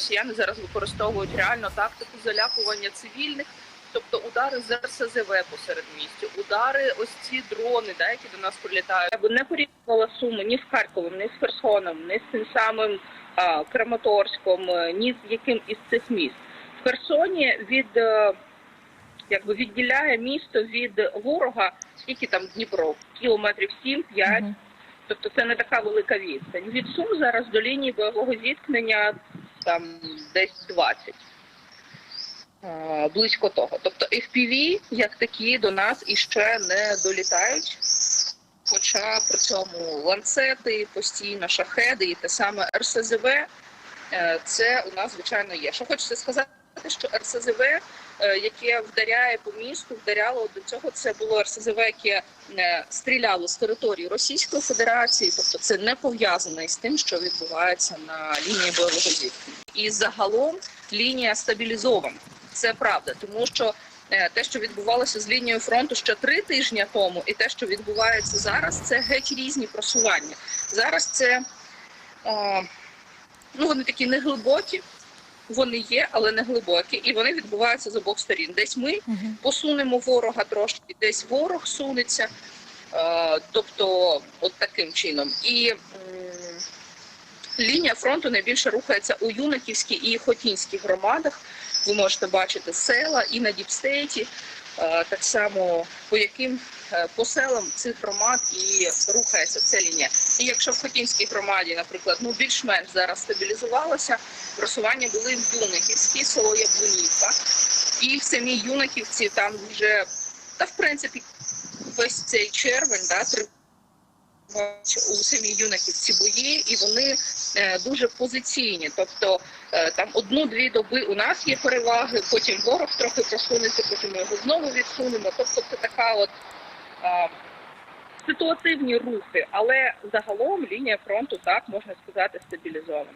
росіяни зараз використовують реально тактику залякування цивільних. Тобто удари з РСЗВ посеред місті, удари ось ці дрони, да, які до нас прилітають. Я би не порівнювала суму ні з Харковом, ні з Херсоном, ні з тим самим а, Краматорськом, е, ні з яким із цих міст. В Херсоні від е, якби відділяє місто від ворога, скільки там Дніпро, кілометрів 7-5, Мгм. Тобто це не така велика відстань. Від Сум зараз до лінії бойового зіткнення там десь 20. Е, Близько того. Тобто FPV, як такі, до нас іще не долітають. Хоча при цьому ланцети, постійно шахеди і те саме РСЗВ, е, це у нас звичайно є. Що хочеться сказати, що РСЗВ, е, яке вдаряє по місту, вдаряло до цього. Це було РСЗВ, яке е, стріляло з території Російської Федерації, тобто це не пов'язано із тим, що відбувається на лінії бойового зіткнення. І загалом лінія стабілізована. Це правда, тому що е, те, що відбувалося з лінією фронту ще три тижні тому, і те, що відбувається зараз, це геть різні просування. Зараз це е, ну вони такі неглибокі, вони є, але не глибокі, і вони відбуваються з обох сторін. Десь ми Мгм. посунемо ворога трошки, десь ворог сунеться. Е, тобто, от таким чином. І лінія фронту найбільше рухається у Юнаківській і Хотінській громадах. Ви можете бачити села і на Діпстейті, е, так само по яким е, по селам цих громад і рухається ця лінія. І якщо в Хотінській громаді, наприклад, ну більш-менш зараз стабілізувалося, просування були в Юнаківській, село Яблунівка, і в самій Юнаківці там вже та в принципі весь цей червень, да, у самій Юнаківці бої, і вони е, дуже позиційні. Тобто е, там одну-дві доби у нас є переваги, потім ворог трохи просунеться, потім ми його знову відсунемо. Тобто це така от е, ситуативні рухи, але загалом лінія фронту так можна сказати стабілізована.